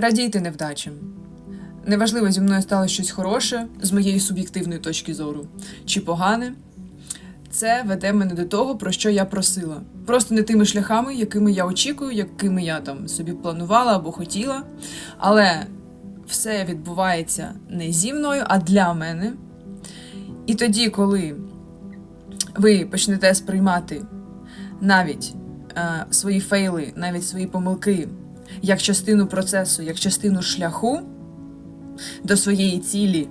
Радійте невдачам. Неважливо, зі мною сталося щось хороше з моєї суб'єктивної точки зору, чи погане. Це веде мене до того, про що я просила. Просто не тими шляхами, якими я очікую, якими я там собі планувала або хотіла. Але все відбувається не зі мною, а для мене. І тоді, коли ви почнете сприймати навіть е, свої фейли, навіть свої помилки як частину процесу, як частину шляху до своєї цілі.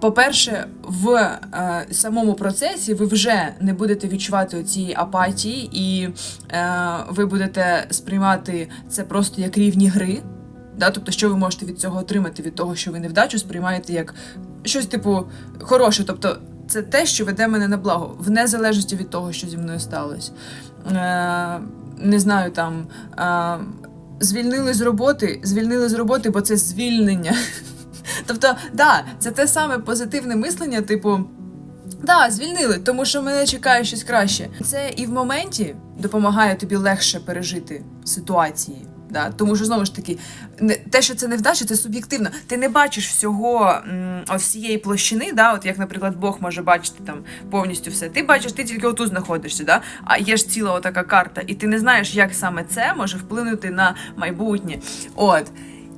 По-перше, в е, самому процесі ви вже не будете відчувати цієї апатії, і е, ви будете сприймати це просто як рівні гри. Да? Тобто, що ви можете від цього отримати, від того, що ви невдачу сприймаєте як щось типу хороше. Тобто, це те, що веде мене на благо, в незалежності від того, що зі мною сталося. Е, не знаю, там е, звільнили з роботи, звільнили з роботи, бо це звільнення. Тобто, да, це те саме позитивне мислення, типу. Да, звільнили, тому що мене чекає щось краще. Це і в моменті допомагає тобі легше пережити ситуації. Да? Тому що знову ж таки, те, що це невдача, це суб'єктивно. Ти не бачиш всього всієї площини, да? от як, наприклад, Бог може бачити там повністю все. Ти бачиш, ти тільки отут знаходишся, да? а є ж ціла отака карта, і ти не знаєш, як саме це може вплинути на майбутнє. От.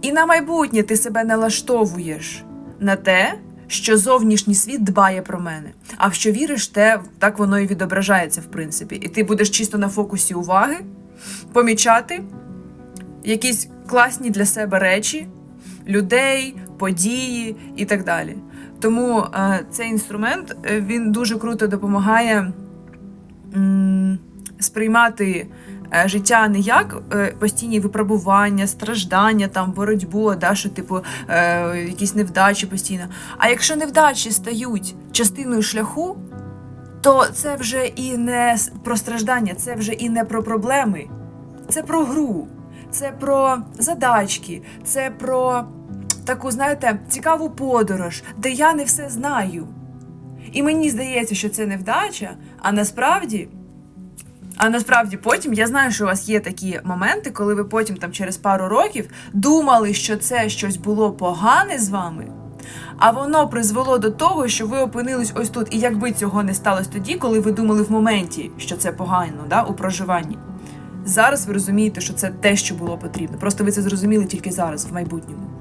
І на майбутнє ти себе налаштовуєш на те, що зовнішній світ дбає про мене. А в що віриш, те так воно і відображається, в принципі. І ти будеш чисто на фокусі уваги помічати якісь класні для себе речі, людей, події і так далі. Тому е, цей інструмент е, він дуже круто допомагає сприймати е, життя не як постійні випробування, страждання, там боротьбу, да, що типу якісь невдачі постійно. А якщо невдачі стають частиною шляху, то це вже і не про страждання, це вже і не про проблеми, це про гру, це про задачки, це про таку, знаєте, цікаву подорож, де я не все знаю. І мені здається, що це невдача, а насправді. А насправді потім я знаю, що у вас є такі моменти, коли ви потім там через пару років думали, що це щось було погане з вами, а воно призвело до того, що ви опинились ось тут. І якби цього не сталося тоді, коли ви думали в моменті, що це погано да, у проживанні. Зараз ви розумієте, що це те, що було потрібно. Просто ви це зрозуміли тільки зараз, в майбутньому.